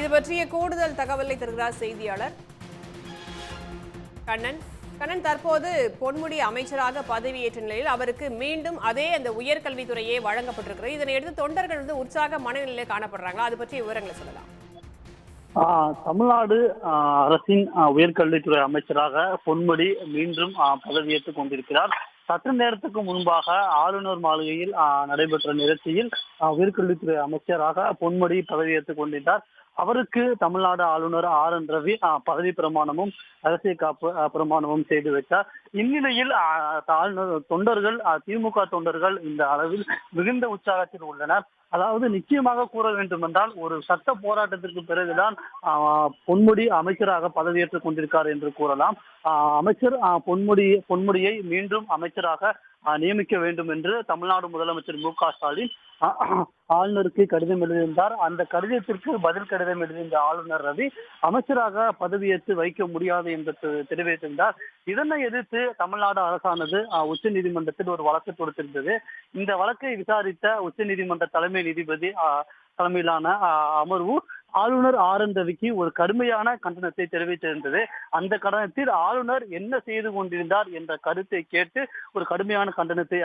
இது பற்றிய கூடுதல் தகவலை தருகிறார் செய்தியாளர். கண்ணன். கண்ணன் தற்போது பொன்முடி அமைச்சராக பதவியேற்ற நிலையில் அவருக்கு மீண்டும் அதே அந்த உயர்கல்வித்துறையே வழங்கப்பட்டிருக்கிறது. இதனையடுத்து தொண்டர்கள் வந்து உற்சாக மனநிலையில் காணப்படுறாங்களா? அது பற்றிய விவரங்களை சொல்லலாம். தமிழ்நாடு அரசின் உயர்கல்வித்துறை அமைச்சராக பொன்முடி மீண்டும் பதவியேற்றுக் கொண்டிருக்கிறார். சற்று நேரத்துக்கு முன்பாக ஆளுநர் மாளிகையில் நடைபெற்ற நிகழ்ச்சியில் உயர்கல்வித்துறை அமைச்சராக பொன்முடி பதவியேற்றுக் கொண்டிருந்தார். அவருக்கு தமிழ்நாடு ஆளுநர் ஆர் என் ரவி பதவி பிரமாணமும் அரசியல் காப்பு பிரமாணமும் செய்து வைத்தார். இந்நிலையில் ஆளுநர் தொண்டர்கள் திமுக தொண்டர்கள் இந்த அளவில் மிகுந்த உற்சாகத்தில் உள்ளனர். அதாவது நிச்சயமாக கூற வேண்டும் என்றால் ஒரு சட்ட போராட்டத்திற்கு பிறகுதான் ஆஹ், பொன்முடி அமைச்சராக பதவியேற்றுக் கொண்டிருக்கார் என்று கூறலாம். ஆஹ், அமைச்சர் பொன்முடி பொன்முடியை மீண்டும் அமைச்சராக நியமிக்க வேண்டும் என்று தமிழ்நாடு முதலமைச்சர் மு க ஸ்டாலின் ஆளுநருக்கு கடிதம் எழுதியிருந்தார். அந்த கடிதத்திற்கு பதில் கடிதம் எழுதியிருந்த ஆளுநர் ரவி அமைச்சராக பதவியேற்று வைக்க முடியாது என்று தெரிவித்திருந்தார். இதனை எதிர்த்து தமிழ்நாடு அரசானது உச்ச நீதிமன்றத்தில் ஒரு வழக்கு தொடுத்திருந்தது. இந்த வழக்கை விசாரித்த உச்ச நீதிமன்ற தலைமை நீதிபதி ஆஹ், தலைமையிலான அமர்வு ஆளுநர் ஆர் என் ரவிக்கு ஒரு கடுமையான கண்டனத்தை தெரிவித்திருந்தது. அந்த கண்டனத்தில் ஆளுநர் என்ன செய்து கொண்டிருந்தார் என்ற கருத்தை கேட்டு ஒரு கடுமையான கண்டனத்தை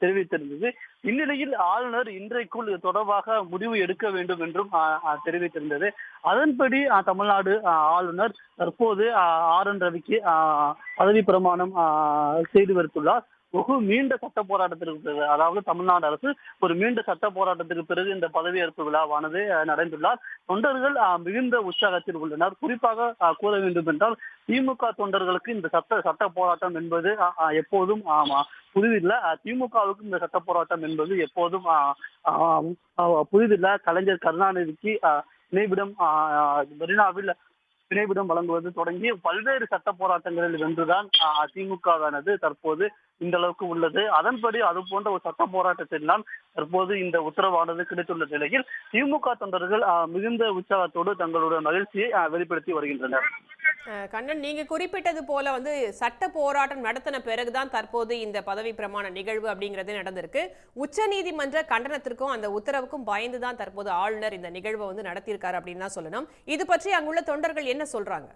தெரிவித்திருந்தது. இந்நிலையில் ஆளுநர் இன்றைக்குள் இது தொடர்பாக முடிவு எடுக்க வேண்டும் என்றும் தெரிவித்திருந்தது. அதன்படி தமிழ்நாடு ஆளுநர் தற்போது ஆர் என் ரவிக்கு ஆஹ், பதவி பிரமாணம் ஆஹ், செய்து வருத்துள்ளார் ஒரு நீண்ட சட்ட போராட்டத்திற்கு பிறகு அதாவது தமிழ்நாடு அரசு ஒரு நீண்ட சட்ட போராட்டத்திற்கு பிறகு இந்த பதவியேற்பு விழாவானது அஹ், நடந்துள்ளார். தொண்டர்கள் மிகுந்த உற்சாகத்தில் உள்ளனர். குறிப்பாக கூற வேண்டும் என்றால் திமுக தொண்டர்களுக்கு இந்த சட்ட சட்ட போராட்டம் என்பது எப்போதும் புதிதில்லை. திமுகவுக்கு இந்த சட்ட போராட்டம் என்பது எப்போதும் புதிதில்லை. கலைஞர் கருணாநிதிக்கு நினைவிடம் மெரினாவில் நினைவிடம் வழங்குவது தொடங்கி பல்வேறு சட்ட போராட்டங்களில் வென்றுதான் அஹ், திமுகவானது தற்போது இந்த அளவுக்கு உள்ளது. அதன்படி அது போன்ற ஒரு சட்ட போராட்டத்தினால் தற்போது இந்த உத்தரவானது கிடைத்துள்ள நிலையில் திமுக தொண்டர்கள் மிகுந்த உற்சாகத்தோடு தங்களுடைய மகிழ்ச்சியை வெளிப்படுத்தி வருகின்றனர். கண்ணன் நீங்க குறிப்பிட்டது போல வந்து சட்ட போராட்டம் நடத்தின பிறகுதான் தற்போது இந்த பதவி பிரமாண நிகழ்வு அப்படிங்கிறது நடந்திருக்கு. உச்ச நீதிமன்ற கண்டனத்திற்கும் அந்த உத்தரவுக்கும் பயந்து தான் தற்போது ஆளுநர் இந்த நிகழ்வை வந்து நடத்தியிருக்காரு அப்படின்னு தான் சொல்லணும். இது பற்றி அங்குள்ள தொண்டர்கள் என்ன சொல்றாங்க?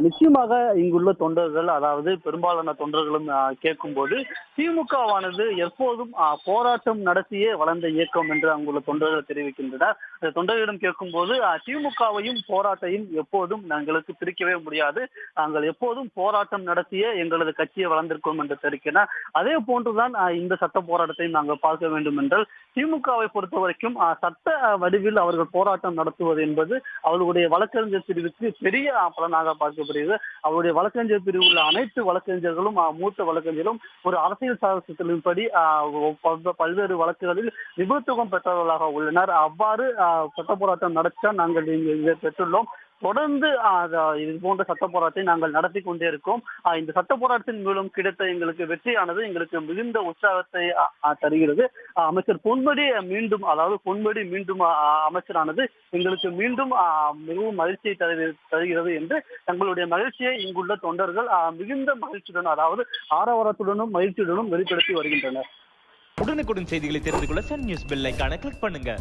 நிச்சயமாக இங்குள்ள தொண்டர்கள் அதாவது பெரும்பாலான தொண்டர்களும் கேட்கும்போது திமுகவானது எப்போதும் போராட்டம் நடத்தியே வளர்ந்த இயக்கம் என்று அங்குள்ள தொண்டர்கள் தெரிவிக்கின்றனர். தொண்டர்களிடம் கேட்கும்போது போது திமுகவையும் போராட்டையும் எப்போதும் நாங்களுக்கு பிரிக்கவே முடியாது. நாங்கள் எப்போதும் போராட்டம் நடத்தியே எங்களது கட்சியை வளர்ந்திருக்கோம் என்று தெரிவிக்கின்றனர். அதே போன்றுதான் இந்த சட்ட போராட்டத்தை நாங்கள் பார்க்க வேண்டும் என்றால் திமுகவை பொறுத்த வரைக்கும் ஆஹ் சட்ட வடிவில் அவர்கள் போராட்டம் நடத்துவது என்பது அவர்களுடைய வழக்கறிஞர் பிரிவுக்கு பெரிய பலனாக பார்க்க பார்க்கப்படுகிறது. அவருடைய வழக்கறிஞர் பிரிவு உள்ள அனைத்து வழக்கறிஞர்களும் மூத்த வழக்கறிஞரும் ஒரு அரசியல் சாசனத்தின்படி பல்வேறு வழக்குகளில் நிபுணத்துவம் பெற்றவர்களாக உள்ளனர். அவ்வாறு ஆஹ் சட்ட போராட்டம் நடத்த நாங்கள் இங்கு பெற்றுள்ளோம். தொடர்ந்து இது போன்ற சட்ட போராட்டத்தை நாங்கள் நடத்தி கொண்டே இருக்கோம். இந்த சட்ட போராட்டத்தின் மூலம் கிடைத்த எங்களுக்கு வெற்றியானது எங்களுக்கு மிகுந்த உற்சாகத்தை தருகிறது. அமைச்சர் பொன்மடி மீண்டும் அதாவது பொன்மடி மீண்டும் அமைச்சரானது எங்களுக்கு மீண்டும் மிகவும் மகிழ்ச்சியை தருகிறது என்று தங்களுடைய மகிழ்ச்சியை இங்குள்ள தொண்டர்கள் மிகுந்த மகிழ்ச்சியுடன் அதாவது ஆரவாரத்துடனும் மகிழ்ச்சியுடனும் வெளிப்படுத்தி வருகின்றனர். உடனுக்குடன் செய்திகளை தெரிந்து கொள்ள சன் நியூஸ் பெல் ஐக்கான கிளிக் பண்ணுங்க.